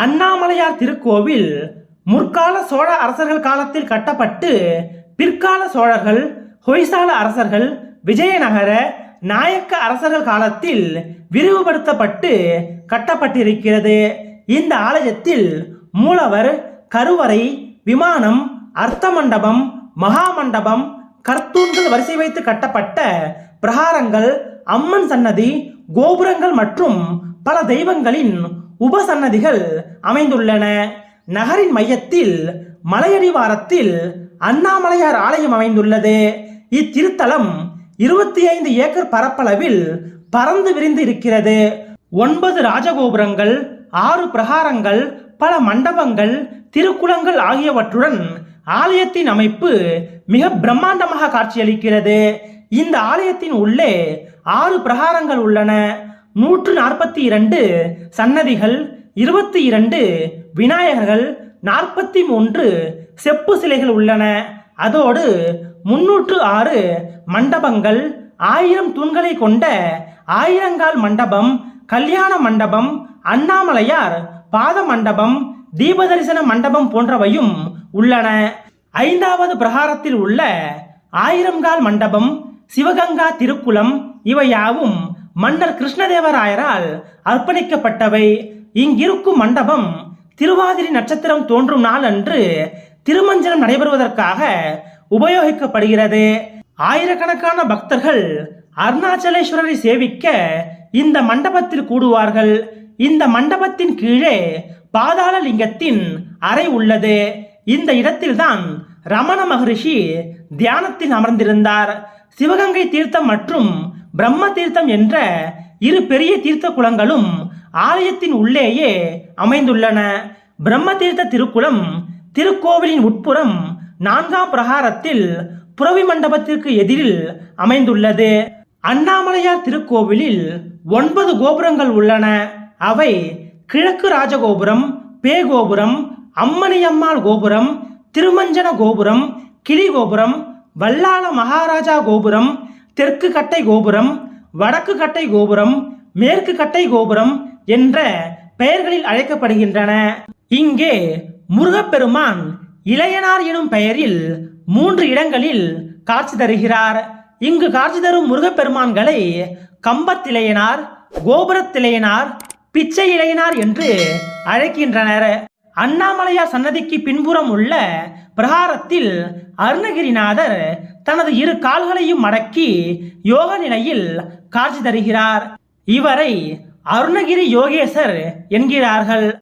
அண்ணாமலையார் திருக்கோவில் முற்கால சோழ அரசர்கள் காலத்தில் கட்டப்பட்டு பிற்கால சோழர்கள் ஹொய்சால அரசர்கள் விஜயநகர நாயக்க அரசர்கள் காலத்தில் விரிவுபடுத்தப்பட்டு கட்டப்பட்டிருக்கிறது. இந்த ஆலயத்தில் மூலவர் கருவறை விமானம் அர்த்த மண்டபம் மகா மண்டபம் கர்த்தூன்கள் வரிசை வைத்து கட்டப்பட்ட பிரகாரங்கள் அம்மன் சன்னதி கோபுரங்கள் மற்றும் பல தெய்வங்களின் உபசன்னதிகள் அமைந்துள்ளன. நகரின் மையத்தில் மலையடிவாரத்தில் அண்ணாமலையார் ஆலயம் அமைந்துள்ளது. இத்திருத்தலம் இருபத்தி ஐந்து ஏக்கர் பரப்பளவில் பறந்து விரிந்து இருக்கிறது. ஒன்பது ராஜகோபுரங்கள் ஆறு பிரகாரங்கள் பல மண்டபங்கள் திருக்குளங்கள் ஆகியவற்றுடன் ஆலயத்தின் அமைப்பு மிக பிரம்மாண்டமாக காட்சியளிக்கிறது. இந்த ஆலயத்தின் உள்ளே ஆறு பிரகாரங்கள் உள்ளன. நூற்று நாற்பத்தி இரண்டு சன்னதிகள் இருபத்தி இரண்டு விநாயகர்கள் நாற்பத்தி மூன்று செப்பு சிலைகள் உள்ளன. அதோடு முன்னூற்று ஆறு மண்டபங்கள் ஆயிரம் தூண்களை கொண்ட ஆயிரங்கால் மண்டபம் கல்யாண மண்டபம் அண்ணாமலையார் பாத மண்டபம் தீபதரிசன மண்டபம் போன்றவையும் உள்ளன. ஐந்தாவது பிரகாரத்தில் உள்ள ஆயிரங்கால் மண்டபம் சிவகங்கா திருக்குளம் இவையாவும் மன்னர் கிருஷ்ணதேவராயரால் அர்ப்பணிக்கப்பட்டவை. இங்கிருக்கும் மண்டபம் திருவாதிரி நட்சத்திரம் தோன்றும் நாள் அன்று திருமஞ்சனம் நடைபெறுவதற்காக உபயோகிக்கப்படுகிறது. ஆயிரக்கணக்கான பக்தர்கள் அருணாச்சலேஸ்வரரை சேவிக்க இந்த மண்டபத்தில் கூடுவார்கள். இந்த மண்டபத்தின் கீழே பாதாள லிங்கத்தின் அறை உள்ளது. இந்த இடத்தில்தான் ரமண மகரிஷி தியானத்தில் அமர்ந்திருந்தார். சிவகங்கை தீர்த்தம் மற்றும் பிரம்ம தீர்த்தம் என்ற இரு பெரிய தீர்த்த குளங்களும் ஆலயத்தின் உள்ளேயே அமைந்துள்ளன. பிரம்ம தீர்த்த திருக்குளம் திருக்கோவிலின் உட்புறம் நான்காம் பிரகாரத்தில் புறவி மண்டபத்திற்கு எதிரில் அமைந்துள்ளது. அண்ணாமலையார் திருக்கோவிலில் ஒன்பது கோபுரங்கள் உள்ளன. அவை கிழக்கு ராஜகோபுரம் பேகோபுரம் அம்மணியம்மாள் கோபுரம் திருமஞ்சன கோபுரம் கிளி கோபுரம் வல்லாள மகாராஜா கோபுரம் தெற்கு கட்டை கோபுரம் வடக்கு கட்டை கோபுரம் மேற்கு கட்டை கோபுரம் என்ற பெயர்களில் அழைக்கப்படுகின்றன. இங்கே முருகப்பெருமான் இளையனார் எனும் பெயரில் மூன்று இடங்களில் காட்சி தருகிறார். இங்கு காட்சி தரும் முருகப்பெருமான்களை கம்பத்திலையனார் கோபுரத்திலையனார் பிச்சை இளையனார் என்று அழைக்கின்றனர். அண்ணாமலையார் சன்னதிக்கு பின்புறம் உள்ள பிரகாரத்தில் அருணகிரிநாதர் தனது இரு கால்களையும் மடக்கி யோக நிலையில் காட்சி தருகிறார். இவரை அருணகிரி யோகேசர் என்கிறார்கள்.